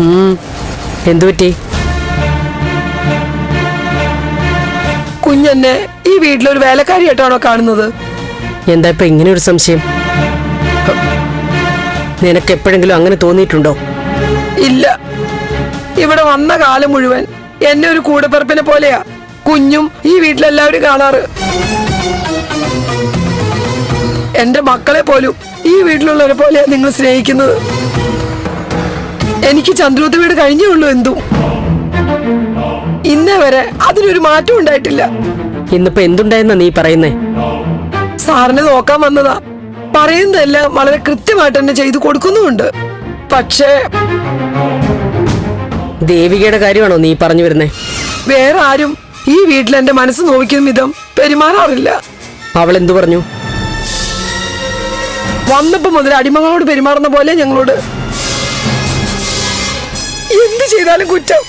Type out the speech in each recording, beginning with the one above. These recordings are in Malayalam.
ഉം, എന്തു പറ്റി? കുഞ്ഞെന്നെ ഈ വീട്ടിലൊരു വേലക്കാരിയായിട്ടാണോ കാണുന്നത്? എന്താ ഇപ്പൊ ഇങ്ങനെ ഒരു സംശയം? നിനക്ക് എപ്പോഴെങ്കിലും അങ്ങനെ തോന്നിയിട്ടുണ്ടോ? ഇല്ല. ഇവിടെ വന്ന കാലം മുഴുവൻ എന്നെ ഒരു കൂടപ്പിറപ്പിനെ പോലെയാ കുഞ്ഞും ഈ വീട്ടിലെല്ലാവരും കാണാറ്. എന്റെ മക്കളെ പോലും ഈ വീട്ടിലുള്ളവരെ പോലെയാ നിങ്ങൾ സ്നേഹിക്കുന്നത്. എനിക്ക് ചന്ദ്രൂത്ത് വീട് കഴിഞ്ഞേ ഉള്ളൂ എന്തും. ഇന്നേ വരെ അതിനൊരു മാറ്റം ഉണ്ടായിട്ടില്ല. ഇന്നിപ്പോ എന്തുണ്ടായെന്നാ നീ പറയുന്നേ? സാറിനെ നോക്കാൻ വന്നതാ. പറയുന്നതെല്ലാം വളരെ കൃത്യമായിട്ട് തന്നെ ചെയ്തു കൊടുക്കുന്നുമുണ്ട്. പക്ഷേ ദേവികയുടെ കാര്യമാണോ നീ പറഞ്ഞു വരുന്നേ? വേറെ ആരും ഈ വീട്ടിൽ എന്റെ മനസ്സ് നോവിക്കുന്ന വിധം പെരുമാറാറില്ല. അവൾ എന്തു പറഞ്ഞു? വന്നപ്പോ മുതൽ അടിമകളോട് പെരുമാറുന്ന പോലെ ഞങ്ങളോട് എന്ത് ചെയ്താലും കുറ്റം?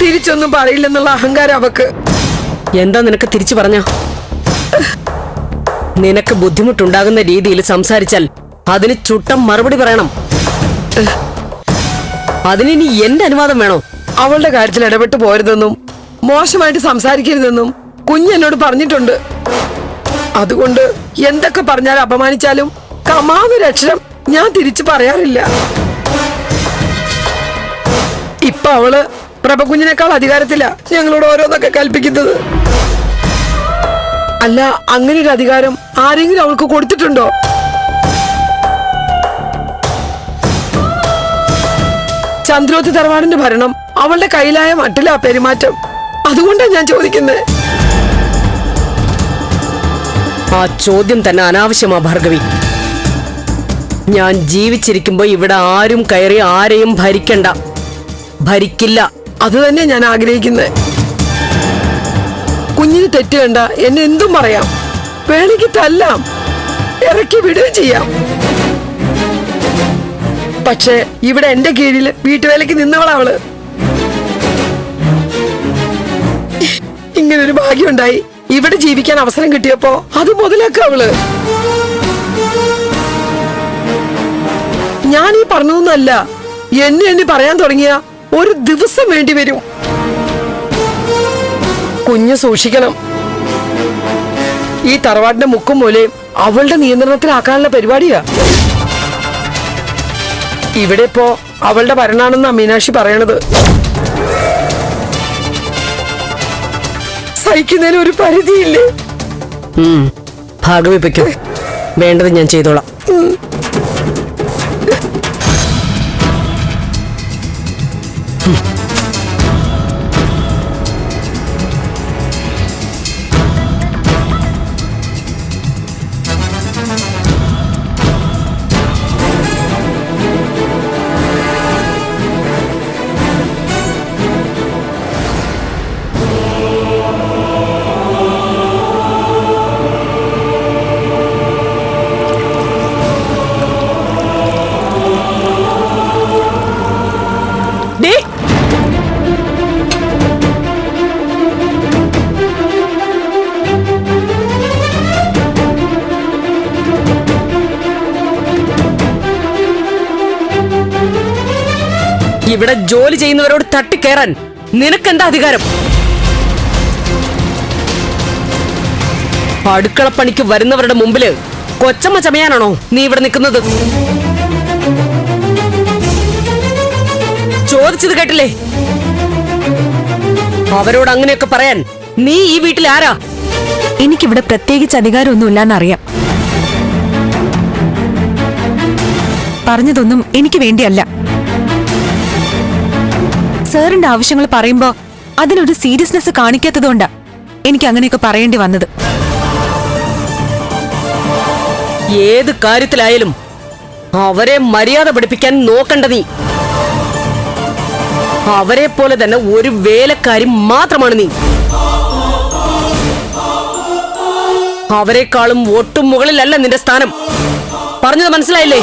തിരിച്ചൊന്നും പറയില്ലെന്നുള്ള അഹങ്കാരം അവക്ക്. എന്താ നിനക്ക് തിരിച്ചു പറഞ്ഞ? നിനക്ക് ബുദ്ധിമുട്ടുണ്ടാകുന്ന രീതിയിൽ സംസാരിച്ചാൽ അതിന് ചുട്ടം മറുപടി പറയണം. അതിനിനി എന്റെ അനുവാദം വേണോ? അവളുടെ കാര്യത്തിൽ ഇടപെട്ട് പോരുതെന്നും മോശമായിട്ട് സംസാരിക്കരുതെന്നും കുഞ്ഞെന്നോട് പറഞ്ഞിട്ടുണ്ട്. അതുകൊണ്ട് എന്തൊക്കെ പറഞ്ഞാലും അപമാനിച്ചാലും കമാന്നൊരു അക്ഷരം ഞാൻ തിരിച്ചു പറയാറില്ല. ഇപ്പൊ അവൾ പ്രഭകുഞ്ഞിനേക്കാൾ അധികാരത്തില്ല ഞങ്ങളോട് ഓരോന്നൊക്കെ കൽപ്പിക്കുന്നത്. അല്ല അങ്ങനെ ഒരു അധികാരം ആരെങ്കിലും അവൾക്ക് കൊടുത്തിട്ടുണ്ടോ? ചന്ദ്രോത്ത് തറവാടിന്റെ ഭരണം അവളുടെ കയ്യിലായ മട്ടിലാ പെരുമാറ്റം. അതുകൊണ്ടാണ് ഞാൻ ചോദിക്കുന്നത് ആ ചോദ്യം തന്നെ അനാവശ്യമാ ഭാർഗവി. ഞാൻ ജീവിച്ചിരിക്കുമ്പോ ഇവിടെ ആരും കയറി ആരെയും ഭരിക്കണ്ട. ഭരിക്കില്ല. അത് തന്നെ ഞാൻ ആഗ്രഹിക്കുന്നത് കുഞ്ഞിന് തെറ്റ് കണ്ട എന്നെ എന്തും പറയാം. വേണമെങ്കിൽ തല്ലാം. ഇറക്കി വിടുകയും ചെയ്യാം. പക്ഷേ ഇവിടെ എന്റെ കീഴിൽ വീട്ടുവേലയ്ക്ക് നിന്നവളവൾ. ഇങ്ങനൊരു ഭാഗ്യമുണ്ടായി. ഇവിടെ ജീവിക്കാൻ അവസരം കിട്ടിയപ്പോ അത് മുതലാക്ക അവൾ ഞാൻ ഈ പറഞ്ഞതൊന്നല്ല. എന്നെ എന്നെ പറയാൻ തുടങ്ങിയ ഒരു ദിവസം വേണ്ടി വരും. കുഞ്ഞു സൂക്ഷിക്കണം. ഈ തറവാടിന്റെ മുക്കും മൂലയും അവളുടെ നിയന്ത്രണത്തിലാക്കാനുള്ള പരിപാടിയാ. ഇവിടെ ഇപ്പോ അവളുടെ ഭരണാണെന്നാ മീനാക്ഷി പറയണത്. സഹിക്കുന്നതിന് ഒരു പരിധിയില്ലേ? ഭാഗവിപ്പിക്കും വേണ്ടത് ഞാൻ ചെയ്തോളാം. ഇവിടെ ജോലി ചെയ്യുന്നവരോട് തട്ടിക്കയറാൻ നിനക്കെന്താ അധികാരം? അടുക്കളപ്പണിക്ക് വരുന്നവരുടെ മുമ്പിൽ കൊച്ചമ്മ ചമയാനാണോ നീ ഇവിടെ നിൽക്കുന്നത്? ചോദിച്ചത് കേട്ടില്ലേ? അവരോട് അങ്ങനെയൊക്കെ പറയാൻ നീ ഈ വീട്ടിൽ ആരാ? എനിക്കിവിടെ പ്രത്യേകിച്ച് അധികാരമൊന്നുമില്ലെന്നറിയാം. പറഞ്ഞതൊന്നും എനിക്ക് വേണ്ടിയല്ല. സാറിന്റെ ആവശ്യങ്ങൾ പറയുമ്പോ അതിനൊരു സീരിയസ്നെസ് കാണിക്കാത്തതുകൊണ്ടാ എനിക്ക് അങ്ങനെയൊക്കെ പറയേണ്ടി വന്നത്. ഏത് കാര്യത്തിലായാലും അവരെ മര്യാദ പഠിപ്പിക്കാൻ നോക്കണ്ട നീ. അവരെ പോലെ തന്നെ ഒരു വേലക്കാരി മാത്രമാണ് നീ. അവരെക്കാളും ഒട്ടും മുകളിലല്ല നിന്റെ സ്ഥാനം. പറഞ്ഞത് മനസ്സിലായില്ലേ?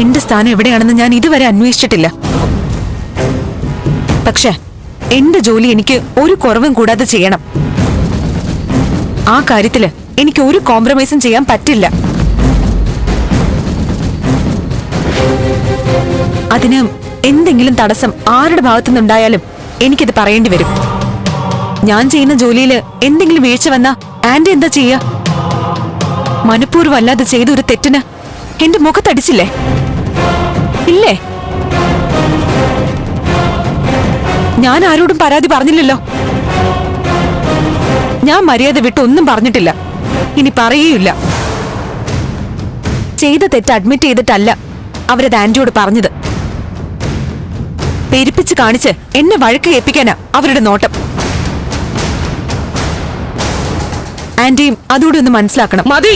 എന്റെ സ്ഥാനം എവിടെയാണെന്ന് ഞാൻ ഇതുവരെ അന്വേഷിച്ചിട്ടില്ല. പക്ഷെ എന്റെ ജോലി എനിക്ക് ഒരു കുറവും കൂടാതെ ചെയ്യണം. ആ കാര്യത്തിൽ എനിക്ക് ഒരു കോംപ്രമൈസും ചെയ്യാൻ പറ്റില്ല. അതിന് എന്തെങ്കിലും തടസ്സം ആരുടെ ഭാഗത്തുനിന്നുണ്ടായാലും എനിക്കിത് പറയേണ്ടി വരും. ഞാൻ ചെയ്യുന്ന ജോലിയിൽ എന്തെങ്കിലും വീഴ്ച വന്നാ ആന്റി എന്താ ചെയ്യാ? മനഃപൂർവം അല്ലാതെ ചെയ്ത ഒരു തെറ്റിന് എന്റെ മുഖത്തടിച്ചില്ലേ? ഇല്ലേ? ഞാൻ ആരോടും പരാതി പറഞ്ഞില്ലല്ലോ. ഞാൻ മര്യാദ വിട്ട് ഒന്നും പറഞ്ഞിട്ടില്ല. ഇനി പറയുകയില്ല ചെയ്ത തെറ്റ് അഡ്മിറ്റ് ചെയ്തിട്ടല്ല അവരത് ആന്റിയോട് പറഞ്ഞത്. പെരുപ്പിച്ച് കാണിച്ച് എന്നെ വഴക്ക് കേൾപ്പിക്കാനാ അവരുടെ നോട്ടം. ആന്റിയും അതുകൂടി ഒന്ന് മനസ്സിലാക്കണം. മതി.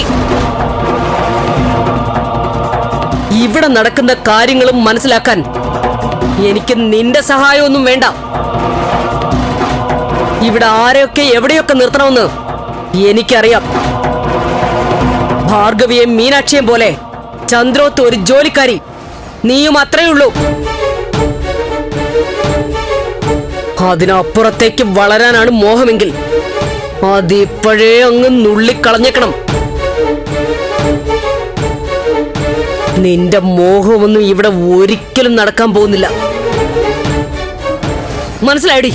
ഇവിടെ നടക്കുന്ന കാര്യങ്ങളും മനസ്സിലാക്കാൻ എനിക്ക് നിന്റെ സഹായമൊന്നും വേണ്ട. ഇവിടെ ആരെയൊക്കെ എവിടെയൊക്കെ നിർത്തണമെന്ന് എനിക്കറിയാം. ഭാർഗവിയെയും മീനാക്ഷിയെയും പോലെ ചന്ദ്രോത്ത് ഒരു ജോലിക്കാരി. നീയും അത്രയേ ഉള്ളൂ. അതിനപ്പുറത്തേക്ക് വളരാനാണ് മോഹമെങ്കിൽ. അതിപ്പോഴേ അങ്ങ് നുള്ളിക്കളഞ്ഞേക്കണം. നിന്റെ മോഹമൊന്നും ഇവിടെ ഒരിക്കലും നടക്കാൻ പോകുന്നില്ല. മനസ്സിലായടി